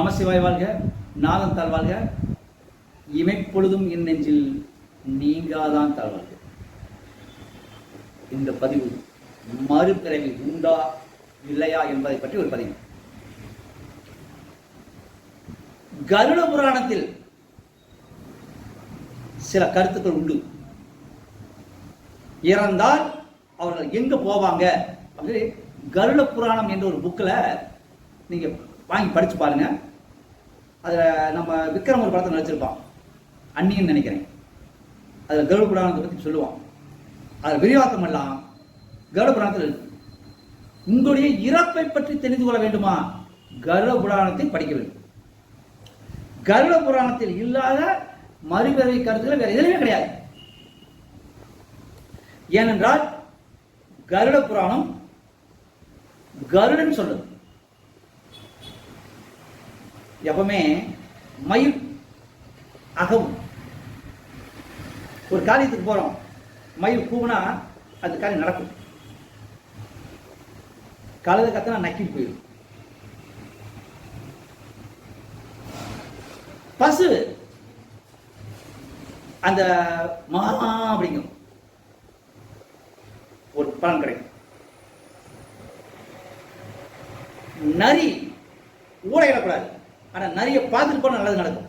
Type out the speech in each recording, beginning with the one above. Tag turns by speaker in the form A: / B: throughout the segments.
A: நமசிவாய் வாழ்க நாதன் தாழ்வாழ்க இமைப்பொழுதும் என் நெஞ்சில் நீங்காதான் தாழ்வாழ்க இந்த பதிவு மறுபிறவி உண்டா இல்லையா என்பதை பற்றி ஒரு பதிவு கருட புராணத்தில் சில கருத்துக்கள் உண்டு இறந்தால் அவர்கள் எங்க போவாங்க அப்படின்னு கருட புராணம் என்ற ஒரு புக்கில் நீங்க வாங்கி படிச்சு பாருங்க அதில் நம்ம விக்ரம் ஒரு படத்தை நடிச்சிருப்பான் அன்னின்னு நினைக்கிறேன் அதில் கருட புராணத்தை பற்றி சொல்லுவான் அதில் விரிவாக்கம் எல்லாம் கருட புராணத்தில் உங்களுடைய இறப்பை பற்றி தெரிந்து கொள்ள வேண்டுமா கருட புராணத்தை படிக்க வேண்டும் கருட புராணத்தில் இல்லாத மறுபிறவை கருத்துக்கள் வேற எதுலையுமே கிடையாது ஏனென்றால் கருட புராணம் கருடன் சொல்லுது எப்பவுமே மயில் அகவும் ஒரு காரியத்துக்கு போறோம் மயில் கூவுனா அந்த காரியம் நடக்கும் கலத கத்தனா நக்கி போயிடும் பசு அந்த மா அப்படிங்கும் ஒரு பலன் கிடைக்கும் நரி ஊடையிடக்கூடாது ஆனால் நிறைய பார்த்துட்டு போனால் நல்லது நடக்கும்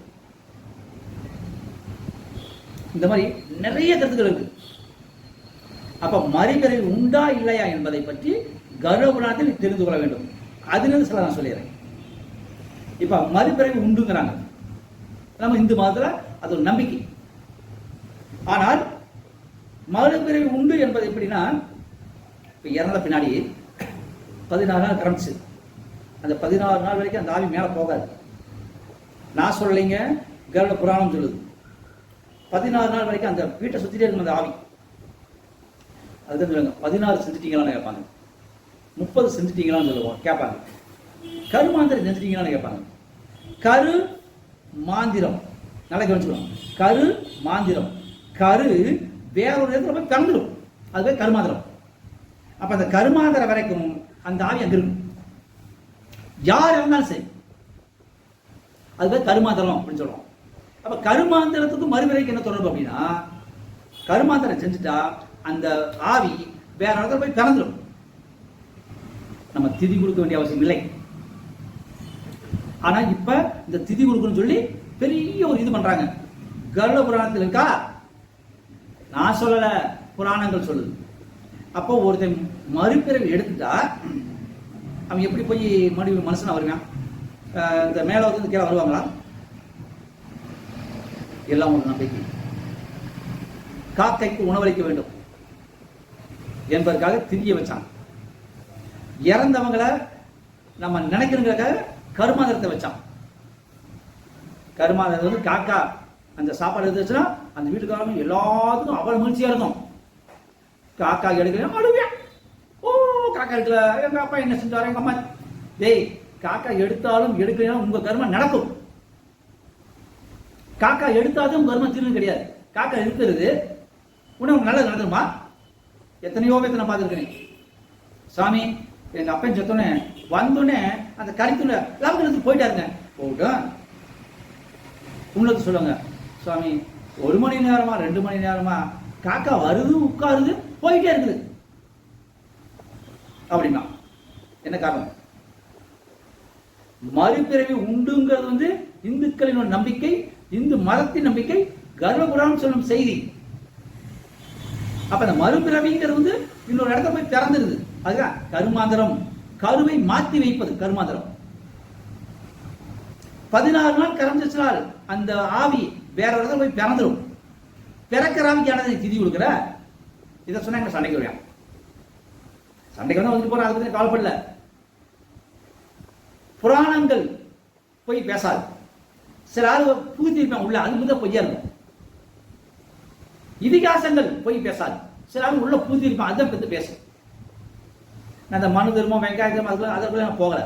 A: இந்த மாதிரி நிறைய கருத்துக்கள் இருக்கு அப்போ மறுபிறவி உண்டா இல்லையா என்பதை பற்றி கர்வபுராணத்தில் தெரிந்து கொள்ள வேண்டும் அதுலேருந்து சில நான் சொல்லிடுறேன் இப்போ மறுபிறவி உண்டுங்கிறாங்க நம்ம இந்து மதத்தில் அது ஒரு நம்பிக்கை ஆனால் மறுபிறவி உண்டு என்பது எப்படின்னா இப்போ இறந்த பின்னாடி பதினாறு நாள் கரம்பிச்சு அந்த பதினாறு நாள் வரைக்கும் அந்த ஆவி மேலே போகாது நான் சொல்லலைங்க கருட புராணம் சொல்லுது பதினாறு நாள் வரைக்கும் அந்த வீட்டை சுற்றிட்டே இருந்த ஆவி அதுதான் சொல்லுங்க பதினாறு செஞ்சுட்டீங்களான்னு கேட்பாங்க முப்பது செஞ்சுட்டீங்களான்னு சொல்லுவோம் கேட்பாங்க கருமாந்திரம் செஞ்சுட்டீங்களான்னு கேட்பாங்க கரு மாந்திரம் நல்லா கவனிச்சுக்கணும் கரு மாந்திரம் கரு வேறொரு இடத்துல போய் பிறந்துடும் அது போய் கருமாந்திரம் அப்போ அந்த கருமாந்திரம் வரைக்கும் அந்த ஆவி அங்கே இருக்கும் யார் இருந்தாலும் சரி அது பேர் கருமாந்தரம் அப்படின்னு சொல்லுவோம் அப்போ கருமாந்தரத்துக்கும் மறுவிலைக்கு என்ன தொடர்பு அப்படின்னா கருமாந்தரம் செஞ்சுட்டா அந்த ஆவி வேற இடத்துல போய் பிறந்துடும் நம்ம திதி கொடுக்க வேண்டிய அவசியம் இல்லை ஆனா இப்ப இந்த திதி கொடுக்கணும்னு சொல்லி பெரிய ஒரு இது பண்றாங்க கருட புராணத்தில் இருக்கா நான் சொல்லல புராணங்கள் சொல்லுது அப்போ ஒருத்தன் மறுபிறவி எடுத்துட்டா அவன் எப்படி போய் மறுபடியும் மனுஷன் வருவான் இந்த மேலே வந்து கீழே வருவாங்களா எல்லாம் ஒரு நம்பிக்கை காக்கைக்கு உணவளிக்க வேண்டும் என்பதற்காக திரிய வச்சாங்க இறந்தவங்களை நம்ம நினைக்கிறதுக்காக கருமாதரத்தை வச்சான் கருமாதரத்தை வந்து காக்கா அந்த சாப்பாடு எடுத்துச்சுன்னா அந்த வீட்டுக்காரங்க எல்லாத்துக்கும் அவ்வளோ மகிழ்ச்சியா இருக்கும் காக்கா எடுக்கிறேன் அழுவேன் ஓ காக்கா எடுக்கல எங்க அப்பா என்ன செஞ்சாரு எங்க அம்மா டேய் காக்கா எடுத்தாலும் எடுக்கலாம் உங்க கர்மம் நடக்கும் காக்கா எடுத்தாலும் கர்மம் தீர்வு கிடையாது காக்கா எடுக்கிறது உனக்கு நல்லது நடந்துருமா எத்தனையோ எத்தனை நான் சாமி எங்க அப்பன் செத்தோடனே வந்தோடனே அந்த கரித்துள்ள லாபத்தில் எடுத்து போயிட்டாருங்க போகட்டும் உங்களுக்கு சொல்லுங்க சுவாமி ஒரு மணி நேரமா ரெண்டு மணி நேரமா காக்கா வருது உட்காருது போயிட்டே இருக்குது அப்படின்னா என்ன காரணம் மறுபிறவி உண்டுங்கிறது வந்து இந்துக்களின் நம்பிக்கை இந்து மதத்தின் நம்பிக்கை கர்வபுராணம் சொல்லும் செய்தி அப்ப அந்த மறுபிறவிங்கிறது வந்து இன்னொரு இடத்துல போய் பிறந்துருது அதுதான் கருமாந்திரம் கருவை மாத்தி வைப்பது கருமாந்திரம் பதினாறு நாள் நாள் அந்த ஆவி வேற இடத்துல போய் பிறந்துடும் பிறக்கிற ஆவிக்கு ஆனது திதி கொடுக்குற இதை சொன்னா எங்க சண்டைக்கு வரையா சண்டைக்கு வந்து வந்துட்டு அதுக்கு அதை பத்தி புராணங்கள் போய் பேசாது சில ஆறு புகுத்திருப்பாங்க உள்ள அது முதல் பொய்யா இருக்கும் இதிகாசங்கள் போய் பேசாது சில ஆள் உள்ள புகுத்திருப்பான் அதை பற்றி பேசும் அந்த மனு தர்மம் வெங்காய தர்மம் அதுக்குள்ள அதற்குள்ள நான் போகல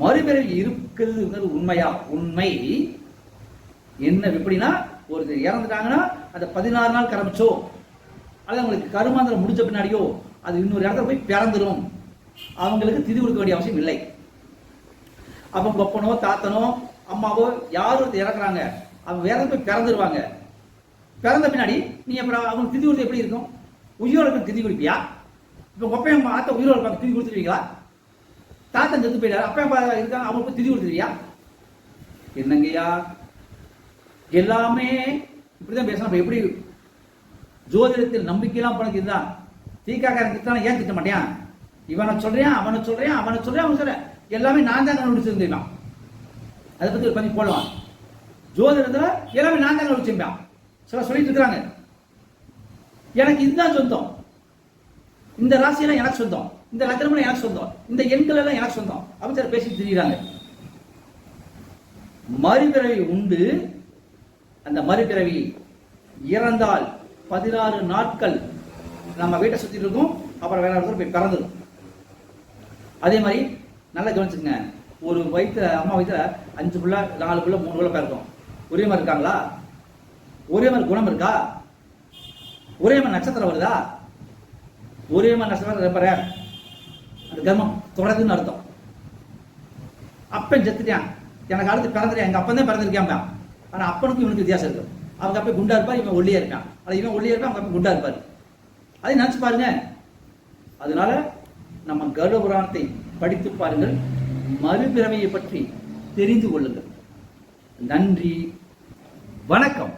A: மறுபிறவி இருக்கிறதுங்கிறது உண்மையா உண்மை என்ன எப்படின்னா ஒரு இறந்துட்டாங்கன்னா அந்த பதினாறு நாள் கிளம்பிச்சோம் அல்லது அவங்களுக்கு கருமாந்திரம் முடிச்ச பின்னாடியோ அது இன்னொரு இடத்துல போய் பிறந்துடும் அவங்களுக்கு திதி கொடுக்க வேண்டிய அவசியம் இல்லை அப்போ பப்பனோ தாத்தனோ அம்மாவோ யார் ஒருத்தர் இறக்குறாங்க அவங்க வேற போய் பிறந்துருவாங்க பிறந்த பின்னாடி நீ அப்புறம் அவங்க திதி கொடுத்து எப்படி இருக்கும் உயிரோடு திதி கொடுப்பியா இப்போ அம்மா ஆத்த உயிரோடு இருப்பாங்க திதி கொடுத்துருவீங்களா தாத்தன் செத்து போயிட்டாரு அப்பையன் இருக்கா அவங்களுக்கு திதி கொடுத்துருவியா என்னங்கய்யா எல்லாமே இப்படிதான் பேசணும் எப்படி ஜோதிடத்தில் நம்பிக்கையெல்லாம் பணக்கு இதுதான் தீக்காக்காரன் திட்டான ஏன் திட்ட மாட்டேன் இவனை சொல்றேன் அவனை சொல்றேன் அவனை சொல்றேன் அவன் சொல்றேன் எல்லாமே நான் தான் கண்டுபிடிச்சிருந்தேன் அதை பத்தி ஒரு பண்ணி போடலாம் ஜோதிடத்தில் எல்லாமே நான் தான் கண்டுபிடிச்சிருந்தேன் சில சொல்லிட்டு இருக்கிறாங்க எனக்கு இதுதான் சொந்தம் இந்த ராசியெல்லாம் எனக்கு சொந்தம் இந்த லக்னமெல்லாம் எனக்கு சொந்தம் இந்த எண்கள் எல்லாம் எனக்கு சொந்தம் அப்படின்னு சார் பேசி தெரியுறாங்க மறுபிறவி உண்டு அந்த மறுபிறவி இறந்தால் பதினாறு நாட்கள் நம்ம வீட்டை சுத்திட்டு இருக்கோம் அப்புறம் வேற இடத்துல போய் பிறந்துடும் அதே மாதிரி நல்லா கவனிச்சுங்க ஒரு வயிற்றுல அம்மா வயிற்றுல அஞ்சு புள்ள நாலு புள்ள மூணு புள்ள பிறக்கும் ஒரே மாதிரி இருக்காங்களா ஒரே மாதிரி குணம் இருக்கா ஒரே மாதிரி நட்சத்திரம் வருதா ஒரே மாதிரி நட்சத்திரம் பாரு அந்த கர்மம் தொடருதுன்னு அர்த்தம் அப்பன் செத்துட்டான் எனக்கு அடுத்து பிறந்துட்டேன் எங்கள் அப்பன் தான் பிறந்திருக்கேன் ஆனால் அப்பனுக்கும் இவனுக்கு வித்தியாசம் இருக்கும் அவங்க அப்ப குண்டா இருப்பா இவன் ஒல்லியா இருக்கான் அது இவன் ஒல்லியா இருப்பான் அவங்க அப்போ குண்டா இருப்பார் அதை நினச்சி பாருங்க அதனால நம்ம புராணத்தை படித்து பாருங்கள் மறுபிறமையை பற்றி தெரிந்து கொள்ளுங்கள் நன்றி வணக்கம்